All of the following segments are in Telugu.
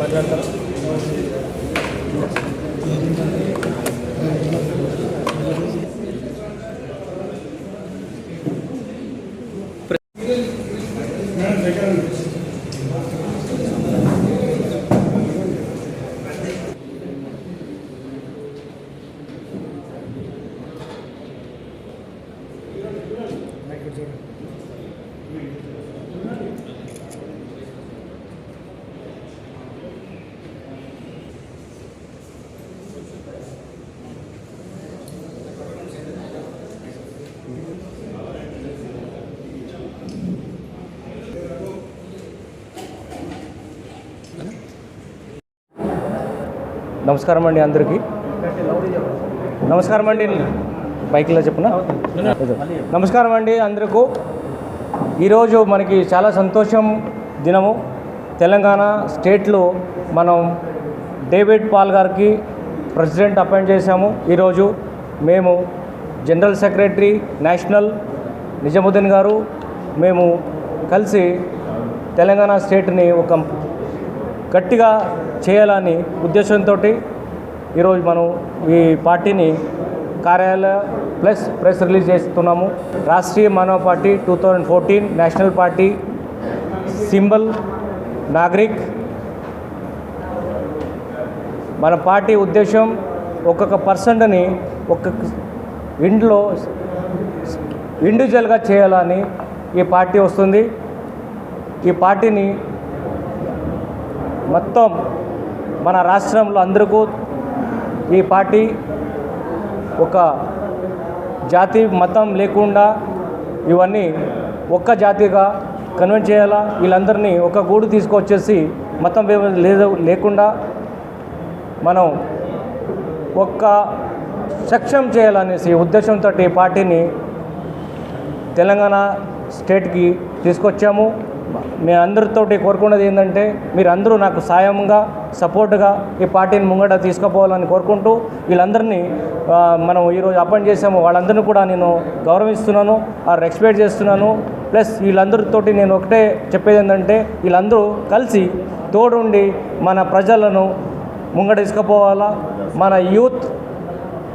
మాట్లాడతారా? నమస్కారం అండి అందరికీ. నమస్కారం అండి బైక్లో చెప్పున? నమస్కారం అండి అందరికీ. ఈరోజు మనకి చాలా సంతోషం దినము. తెలంగాణ స్టేట్లో మనం డేవిడ్ పాల్ గారికి ప్రెసిడెంట్ అపాయింట్ చేశాము. ఈరోజు మేము జనరల్ సెక్రటరీ నేషనల్ నిజాముద్దీన్ గారు మేము కలిసి తెలంగాణ స్టేట్ని ఒక గట్టిగా చేయాలని ఉద్దేశంతో ఈరోజు మనం ఈ పార్టీని కార్యాలయ ప్లస్ ప్రెస్ రిలీజ్ చేస్తున్నాము. Rashtriya Manava party two thousand fourteen national party symbol Nagarik. మన పార్టీ ఉద్దేశం ఒక్కొక్క పర్సెంట్ని ఒక్కొక్క ఇంట్లో ఇండివిజువల్గా చేయాలని ఈ పార్టీ వస్తుంది. ఈ పార్టీని మొత్తం మన రాష్ట్రంలో అందరికీ ఈ పార్టీ ఒక జాతి మతం లేకుండా ఇవన్నీ ఒక్క జాతిగా కన్వెంట్ చేయాలా? వీళ్ళందరినీ ఒక గూడు తీసుకొచ్చేసి మతం లేదు లేకుండా మనం ఒక్క సక్షం చేయాలనేసి ఉద్దేశంతో ఈ పార్టీని తెలంగాణ స్టేట్కి తీసుకొచ్చాము. మేము అందరితోటి కోరుకున్నది ఏంటంటే మీరు అందరూ నాకు సాయంగా సపోర్ట్గా ఈ పార్టీని ముంగట తీసుకుపోవాలని కోరుకుంటూ వీళ్ళందరినీ మనం ఈరోజు అపాయింట్ చేసాము వాళ్ళందరినీ కూడా నేను గౌరవిస్తున్నాను ఆ రెస్పెక్ట్ చేస్తున్నాను. ప్లస్ వీళ్ళందరితోటి నేను ఒకటే చెప్పేది ఏంటంటే వీళ్ళందరూ కలిసి తోడుండి మన ప్రజలను ముంగట తీసుకుపోవాలా. మన యూత్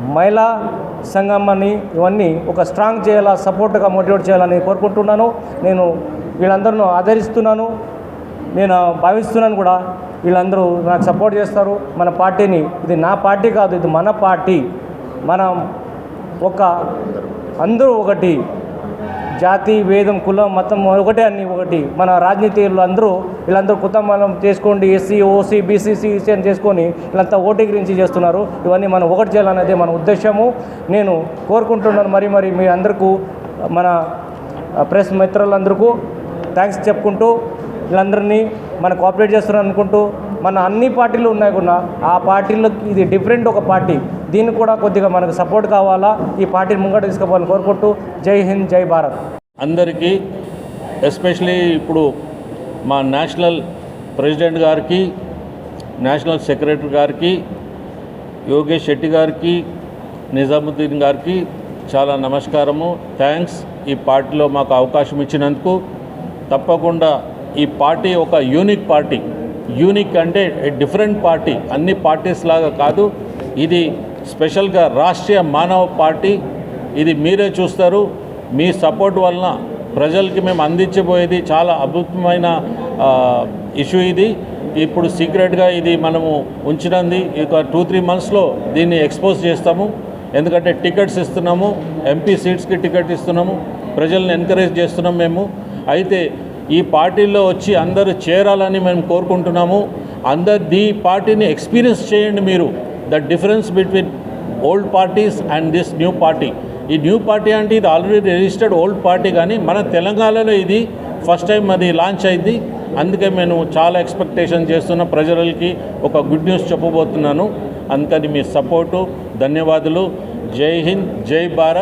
మహిళా సంఘమని ఇవన్నీ ఒక స్ట్రాంగ్ చేయాలా సపోర్ట్గా మోటివేట్ చేయాలని కోరుకుంటున్నాను. నేను వీళ్ళందరూ ఆదరిస్తున్నాను. నేను భావిస్తున్నాను కూడా వీళ్ళందరూ నాకు సపోర్ట్ చేస్తారు. మన పార్టీని ఇది నా పార్టీ కాదు ఇది మన పార్టీ. మనం ఒక అందరూ ఒకటి జాతి వేదం కులం మతం ఒకటే అన్ని ఒకటి. మన రాజనీతిలో అందరూ వీళ్ళందరూ కుటుంబాలం చేసుకోండి ఎస్సీ ఓసీ బీసీసీ ఈసీ అని చేసుకొని వీళ్ళంతా ఓటీ గురించి చేస్తున్నారు. ఇవన్నీ మనం ఒకటి చేయాలనేది మన ఉద్దేశము. నేను కోరుకుంటున్నాను మరి మరి మీ అందరికీ మన ప్రెస్ మిత్రులందరికీ థ్యాంక్స్ చెప్పుకుంటూ వీళ్ళందరినీ మన కోఆపరేట్ చేస్తున్నారు అనుకుంటూ మన అన్ని పార్టీలు ఉన్నాయి కూడా ఆ పార్టీలకు ఇది డిఫరెంట్ ఒక పార్టీ. దీన్ని కూడా కొద్దిగా మనకు సపోర్ట్ కావాలా? ఈ పార్టీని ముంగట తీసుకోవాలని కోరుకుంటూ జై హింద్ జై భారత్. అందరికీ ఎస్పెషలీ ఇప్పుడు మా నేషనల్ ప్రెసిడెంట్ గారికి నేషనల్ సెక్రటరీ గారికి యోగేష్ శెట్టి గారికి నిజాముద్దీన్ గారికి చాలా నమస్కారము. థ్యాంక్స్ ఈ పార్టీలో మాకు అవకాశం ఇచ్చినందుకు తప్పకుండా ఈ పార్టీ ఒక యూనిక్ పార్టీ. యూనిక్ అంటే డిఫరెంట్ పార్టీ అన్ని పార్టీస్ లాగా కాదు. ఇది స్పెషల్గా రాష్ట్రీయ మానవ పార్టీ ఇది మీరే చూస్తారు. మీ సపోర్ట్ వలన ప్రజలకి మేము అందించబోయేది చాలా అద్భుతమైన ఇష్యూ ఇది. ఇప్పుడు సీక్రెట్గా ఇది మనము ఉంచినది ఇక టూ త్రీ మంత్స్లో దీన్ని ఎక్స్పోజ్ చేస్తాము. ఎందుకంటే టికెట్స్ ఇస్తున్నాము ఎంపీ సీట్స్కి టికెట్ ఇస్తున్నాము ప్రజల్ని ఎంకరేజ్ చేస్తున్నాం మేము. అయితే ఈ పార్టీలో వచ్చి అందరూ చేరాలని మేము కోరుకుంటున్నాము. అందరు ఈ పార్టీని ఎక్స్పీరియన్స్ చేయండి మీరు. The difference between old parties and this new party ఈ న్యూ పార్టీ అంటే ఇది ఆల్రెడీ రిజిస్టర్డ్ ఓల్డ్ పార్టీ కానీ మన తెలంగాణలో ఇది ఫస్ట్ టైం అది లాంచ్ అయింది. అందుకే నేను చాలా ఎక్స్పెక్టేషన్ చేస్తున్న. ప్రజలకి ఒక గుడ్ న్యూస్ చెప్పబోతున్నాను. అందుకని మీ సపోర్టు ధన్యవాదాలు. జై హింద్ జై భారత్.